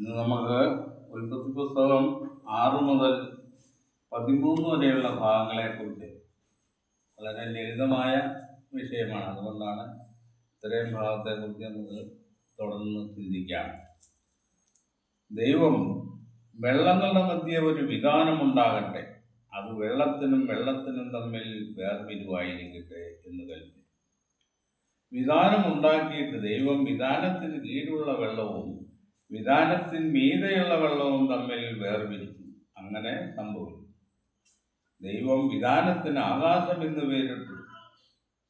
ഇന്ന് നമുക്ക് ഉൽപ്പത്തി പുസ്തകം ആറ് മുതൽ പതിമൂന്ന് വരെയുള്ള ഭാഗങ്ങളെക്കുറിച്ച് വളരെ ലളിതമായ വിഷയമാണ്. അതുകൊണ്ടാണ് ഇത്രയും ഭാഗത്തെക്കുറിച്ച് നമുക്ക് തുടർന്ന് ചിന്തിക്കാം ദൈവം വെള്ളങ്ങളുടെ മധ്യ ഒരു വിധാനമുണ്ടാകട്ടെ. അത് വെള്ളത്തിനും വെള്ളത്തിനും തമ്മിൽ വേർപിരിവായിരിക്കട്ടെ എന്ന് കൽപ്പിച്ചു. വിധാനമുണ്ടാക്കിയിട്ട് ദൈവം വിധാനത്തിന് കീഴിലുള്ള വെള്ളവും വിധാനത്തിന് മീതെയുള്ള വെള്ളവും തമ്മിൽ വേർപിരിക്കും. അങ്ങനെ സംഭവിച്ചു ദൈവം വിധാനത്തിന് ആകാശം എന്ന് പേരിട്ടു.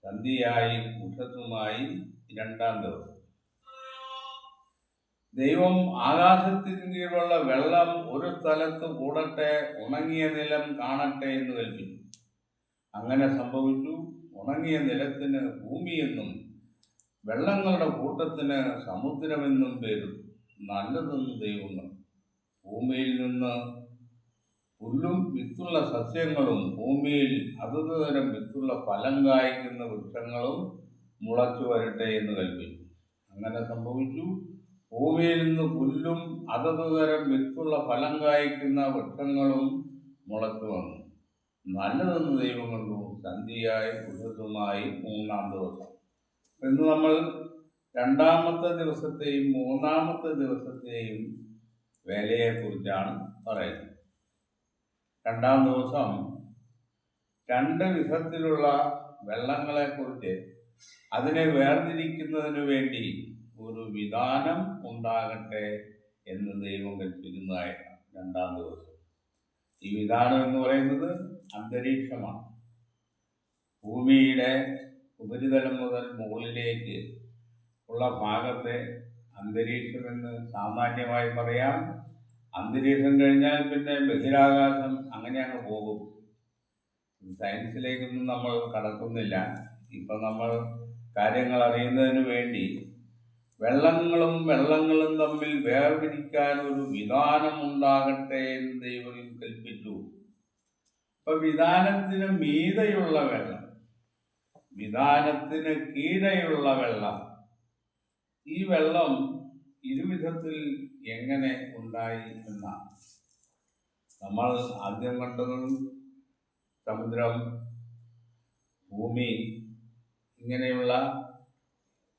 സന്ധിയായി ഉഷത്തുമായി രണ്ടാം ദിവസം. ദൈവം ആകാശത്തിന് കീഴിലുള്ള വെള്ളം ഒരു സ്ഥലത്ത് കൂടട്ടെ ഉണങ്ങിയ നിലം കാണട്ടെ എന്ന് കൽപ്പിച്ചു. അങ്ങനെ സംഭവിച്ചു. ഉണങ്ങിയ നിലത്തിന് ഭൂമിയെന്നും വെള്ളങ്ങളുടെ കൂട്ടത്തിന് സമുദ്രമെന്നും പേരിട്ടു. നല്ലതെന്ന് ദൈവം. ഭൂമിയിൽ നിന്ന് പുല്ലും വിത്തുള്ള സസ്യങ്ങളും ഭൂമിയിൽ അതത് തരം വിത്തുള്ള ഫലം കായ്ക്കുന്ന വൃക്ഷങ്ങളും മുളച്ചു വരട്ടെ എന്ന് കൽപ്പിച്ചു. അങ്ങനെ സംഭവിച്ചു. ഭൂമിയിൽ നിന്ന് പുല്ലും അതത് തരം വിത്തുള്ള ഫലം കായ്ക്കുന്ന വൃക്ഷങ്ങളും മുളച്ചു വന്നു. നല്ലതെന്ന് ദൈവം കണ്ടു. സന്ധിയായി പുരുഷത്തുമായി മൂന്നാം ദിവസം. ഇന്ന് നമ്മൾ രണ്ടാമത്തെ ദിവസത്തെയും മൂന്നാമത്തെ ദിവസത്തെയും വേലയെക്കുറിച്ചാണ് പറയുന്നത്. രണ്ടാം ദിവസം രണ്ട് വിധത്തിലുള്ള വെള്ളങ്ങളെക്കുറിച്ച് അതിനെ വേർതിരിക്കുന്നതിന് വേണ്ടി ഒരു വിധാനം ഉണ്ടാകട്ടെ എന്ന് ദൈവം കൽപ്പിക്കുന്നതായിട്ടാണ് രണ്ടാം ദിവസം. ഈ വിധാനം എന്ന് പറയുന്നത് അന്തരീക്ഷമാണ്. ഭൂമിയുടെ ഉപരിതലം മുതൽ മുകളിലേക്ക് ഉള്ള ഭാഗത്തെ അന്തരീക്ഷമെന്ന് സാമാന്യമായി പറയാം. അന്തരീക്ഷം കഴിഞ്ഞാൽ പിന്നെ ബഹിരാകാശം അങ്ങനെ അങ്ങ് പോകും. സയൻസിലേക്കൊന്നും നമ്മൾ കടക്കുന്നില്ല. ഇപ്പം നമ്മൾ കാര്യങ്ങൾ അറിയുന്നതിന് വേണ്ടി വെള്ളങ്ങളും വെള്ളങ്ങളും തമ്മിൽ വേർതിരിക്കാൻ ഒരു വിധാനം ഉണ്ടാകട്ടെ എന്ന് ദൈവം കൽപ്പിച്ചു. ഇപ്പൊ വിധാനത്തിന് മീതയുള്ള വെള്ളം വിധാനത്തിന് കീഴെയുള്ള വെള്ളം ഈ വെള്ളം ഇരുവിധത്തിൽ എങ്ങനെ ഉണ്ടായി എന്നാണ് നമ്മൾ ആദ്യം കണ്ടത് സമുദ്രം ഭൂമി ഇങ്ങനെയുള്ള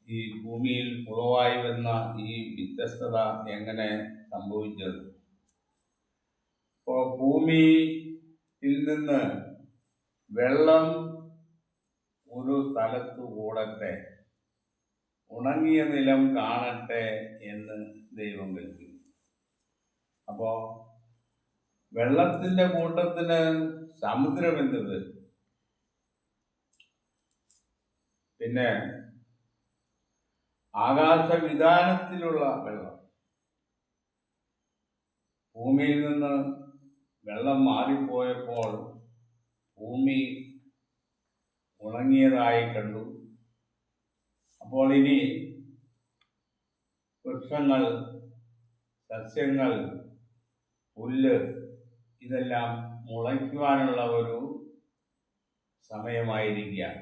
ഈ ഭൂമിയിൽ ഉളവായി വന്ന ഈ വ്യത്യസ്തത എങ്ങനെ സംഭവിച്ചത്? ഇപ്പോൾ ഭൂമിയിൽ നിന്ന് വെള്ളം ഒരു സ്ഥലത്ത് കൂടട്ടെ ഉണങ്ങിയ നിലം കാണട്ടെ എന്ന് ദൈവം കൽപ്പിച്ചു അപ്പോൾ വെള്ളത്തിന്റെ കൂട്ടത്തിന് സമുദ്രം എന്തത് പിന്നെ ആകാശവിധാനത്തിലുള്ള വെള്ളം. ഭൂമിയിൽ നിന്ന് വെള്ളം മാറിപ്പോയപ്പോൾ ഭൂമി ഉണങ്ങിയതായി കണ്ടു. അപ്പോൾ ഇനി വൃക്ഷങ്ങൾ സസ്യങ്ങൾ പുല്ല് ഇതെല്ലാം മുളയ്ക്കുവാനുള്ള ഒരു സമയമായിരിക്കുകയാണ്.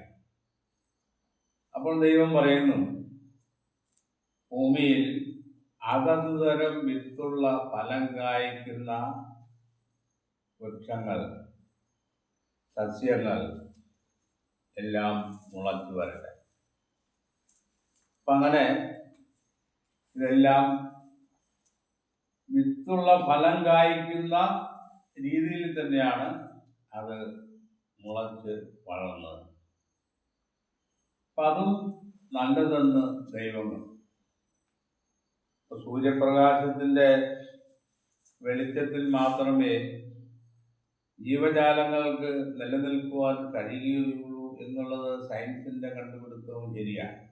അപ്പോൾ ദൈവം പറയുന്നു ഭൂമിയിൽ അതത് തരം വിത്തുള്ള ഫലം കായ്ക്കുന്ന വൃക്ഷങ്ങൾ സസ്യങ്ങൾ എല്ലാം മുളച്ചു വരട്ടെ. അപ്പം അങ്ങനെ ഇതെല്ലാം വിത്തുള്ള ഫലം കായ്ക്കുന്ന രീതിയിൽ തന്നെയാണ് അത് മുളച്ച് വളർന്നത്. അപ്പം അതും നല്ലതെന്ന് ദൈവങ്ങൾ സൂര്യപ്രകാശത്തിന്റെ വെളിച്ചത്തിൽ മാത്രമേ ജീവജാലങ്ങൾക്ക് നിലനിൽക്കുവാൻ കഴിയുകയുള്ളൂ എന്നുള്ളത് സയൻസിന്റെ കണ്ടുപിടുത്തവും ശരിയാണ്.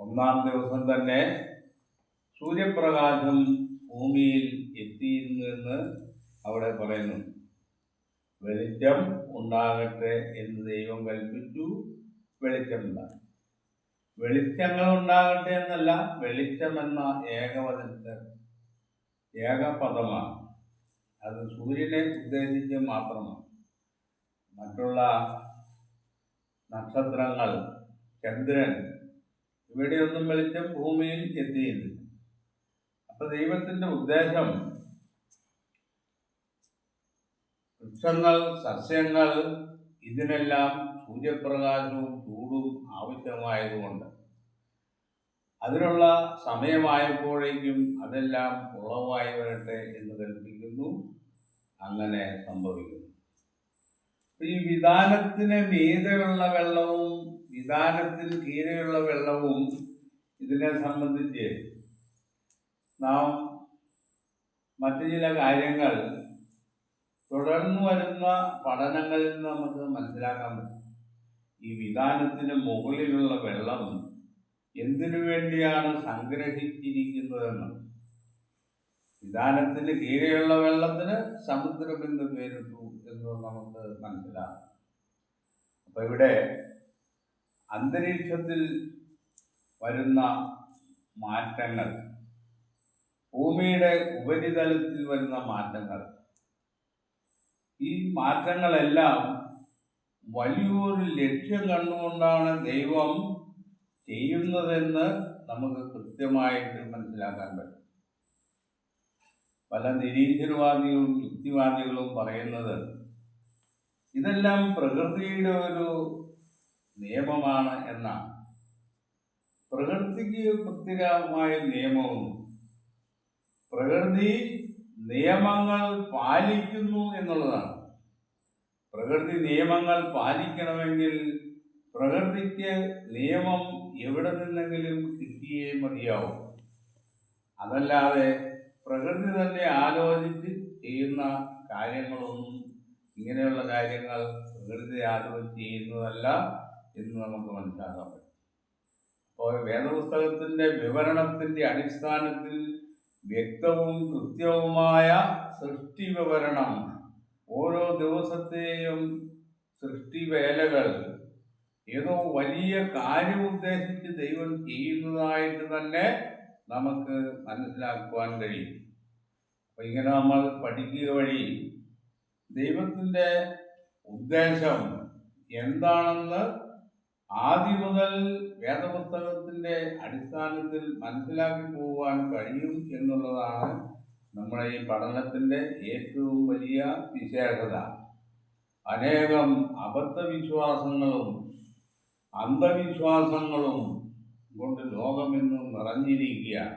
ഒന്നാം ദിവസം തന്നെ സൂര്യപ്രകാശം ഭൂമിയിൽ എത്തിയിരുന്നു എന്ന് അവിടെ പറയുന്നു. വെളിച്ചം ഉണ്ടാകട്ടെ എന്ന് ദൈവം കൽപ്പിച്ചു. വെളിച്ചമുണ്ടാകും വെളിച്ചങ്ങൾ ഉണ്ടാകട്ടെ എന്നല്ല വെളിച്ചം എന്ന ഏകവചനത്തെ ഏകപദമാണ്. അത് സൂര്യനെ ഉദ്ദേശിച്ച് മാത്രമാണ്. മറ്റുള്ള നക്ഷത്രങ്ങൾ ചന്ദ്രൻ ഇവിടെയൊന്നും വെളിച്ചം ഭൂമിയിൽ എത്തിയില്ല. അപ്പൊ ദൈവത്തിന്റെ ഉദ്ദേശം വൃക്ഷങ്ങൾ സസ്യങ്ങൾ ഇതിനെല്ലാം സൂര്യപ്രകാശവും ചൂടും ആവശ്യമായതുകൊണ്ട്. അതിനുള്ള സമയമായപ്പോഴേക്കും അതെല്ലാം ഉളവായി വരട്ടെ എന്ന് കൽപ്പിക്കുന്നു. അങ്ങനെ സംഭവിക്കുന്നു. ഈ വിധാനത്തിന് മീതെയുള്ള വെള്ളവും വിധാനത്തിന് കീഴെയുള്ള വെള്ളവും ഇതിനെ സംബന്ധിച്ച് നാം മറ്റു ചില കാര്യങ്ങൾ തുടർന്നു വരുന്ന പഠനങ്ങളിൽ നമുക്ക് മനസ്സിലാക്കാൻ പറ്റും. ഈ വിധാനത്തിന് മുകളിലുള്ള വെള്ളം എന്തിനു വേണ്ടിയാണ് സംഗ്രഹിച്ചിരിക്കുന്നതെന്ന്. വിധാനത്തിന് കീഴെയുള്ള വെള്ളത്തിന് സമുദ്രം എന്ന് പേരിട്ടു എന്ന് നമുക്ക് മനസ്സിലാക്കാം. അപ്പൊ ഇവിടെ അന്തരീക്ഷത്തിൽ വരുന്ന മാറ്റങ്ങൾ ഭൂമിയുടെ ഉപരിതലത്തിൽ വരുന്ന മാറ്റങ്ങൾ ഈ മാറ്റങ്ങളെല്ലാം വലിയൊരു ലക്ഷ്യം കണ്ടുകൊണ്ടാണ് ദൈവം ചെയ്യുന്നതെന്ന് നമുക്ക് കൃത്യമായിട്ട് മനസ്സിലാക്കാൻ പറ്റും. പല നിരീശ്വരവാദികളും യുക്തിവാദികളും പറയുന്നത് ഇതെല്ലാം പ്രകൃതിയുടെ ഒരു നിയമമാണ് എന്നാണ്. പ്രകൃതിക്ക് പ്രത്യേകമായ നിയമവും പ്രകൃതി നിയമങ്ങൾ പാലിക്കുന്നു എന്നുള്ളതാണ്. പ്രകൃതി നിയമങ്ങൾ പാലിക്കണമെങ്കിൽ പ്രകൃതിക്ക് നിയമം എവിടെ നിന്നെങ്കിലും കിട്ടിയേ മതിയാവും. അതല്ലാതെ പ്രകൃതി തന്നെ ആലോചിച്ച് ചെയ്യുന്ന കാര്യങ്ങളൊന്നും ഇങ്ങനെയുള്ള കാര്യങ്ങൾ പ്രകൃതി ആലോചിച്ച് ചെയ്യുന്നതല്ല. എന്ന് നമുക്ക് മനസ്സിലാക്കാൻ പറ്റും. അപ്പോൾ വേദപുസ്തകത്തിന്റെ വിവരണത്തിന്റെ അടിസ്ഥാനത്തിൽ വ്യക്തവും കൃത്യവുമായ സൃഷ്ടി വിവരണം ഓരോ ദിവസത്തെയും സൃഷ്ടി വേലകൾ ഏതോ വലിയ കാര്യം ഉദ്ദേശിച്ച് ദൈവം ചെയ്യുന്നതായിട്ട് തന്നെ നമുക്ക് മനസ്സിലാക്കുവാൻ കഴിയും. അപ്പൊ ഇങ്ങനെ നമ്മൾ പഠിക്കുക വഴി ദൈവത്തിന്റെ ഉദ്ദേശം എന്താണെന്ന് ആദ്യം മുതൽ വേദപുസ്തകത്തിന്റെ അടിസ്ഥാനത്തിൽ മനസ്സിലാക്കി പോകാൻ കഴിയും എന്നുള്ളതാണ് നമ്മുടെ ഈ പഠനത്തിന്റെ ഏറ്റവും വലിയ വിശേഷത. അനേകം അബദ്ധവിശ്വാസങ്ങളും അന്ധവിശ്വാസങ്ങളും കൊണ്ട് ലോകം ഇന്ന് നിറഞ്ഞിരിക്കുകയാണ്.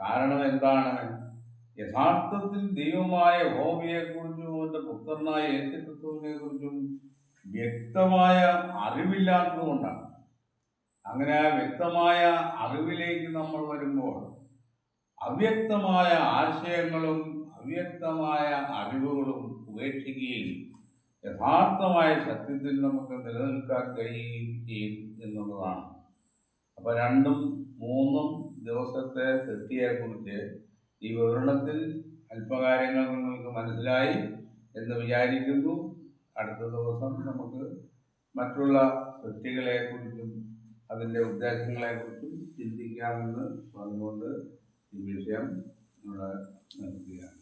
കാരണം എന്താണ്? യഥാർത്ഥത്തിൽ ദൈവമായ ഹോമിയെക്കുറിച്ചും അവന്റെ പുത്രനായ യേശുക്രിസ്തുവിനെ കുറിച്ചും വ്യക്തമായ അറിവില്ലാത്തതുകൊണ്ടാണ് അങ്ങനെ വ്യക്തമായ അറിവിലേക്ക് നമ്മൾ വരുമ്പോൾ അവ്യക്തമായ ആശയങ്ങളും അവ്യക്തമായ അറിവുകളും ഉപേക്ഷിക്കുകയും യഥാർത്ഥമായ സത്യത്തിൽ നമുക്ക് നിലനിൽക്കാൻ കഴിയുകയും ചെയ്യും എന്നുള്ളതാണ്. അപ്പോൾ രണ്ടും മൂന്നും ദിവസത്തെ സൃഷ്ടിയെക്കുറിച്ച് ഈ വിവരണത്തിൽ അല്പകാര്യങ്ങൾ നിങ്ങൾക്ക് മനസ്സിലായി എന്ന് വിചാരിക്കുന്നു. അടുത്ത ദിവസം നമുക്ക് മറ്റുള്ള സൃഷ്ടികളെക്കുറിച്ചും അതിന്റെ ഉദ്ദേശങ്ങളെക്കുറിച്ചും ചിന്തിക്കാമെന്ന് പറഞ്ഞുകൊണ്ട് ഈ വിഷയം ഇവിടെ നിർത്തുകയാണ്.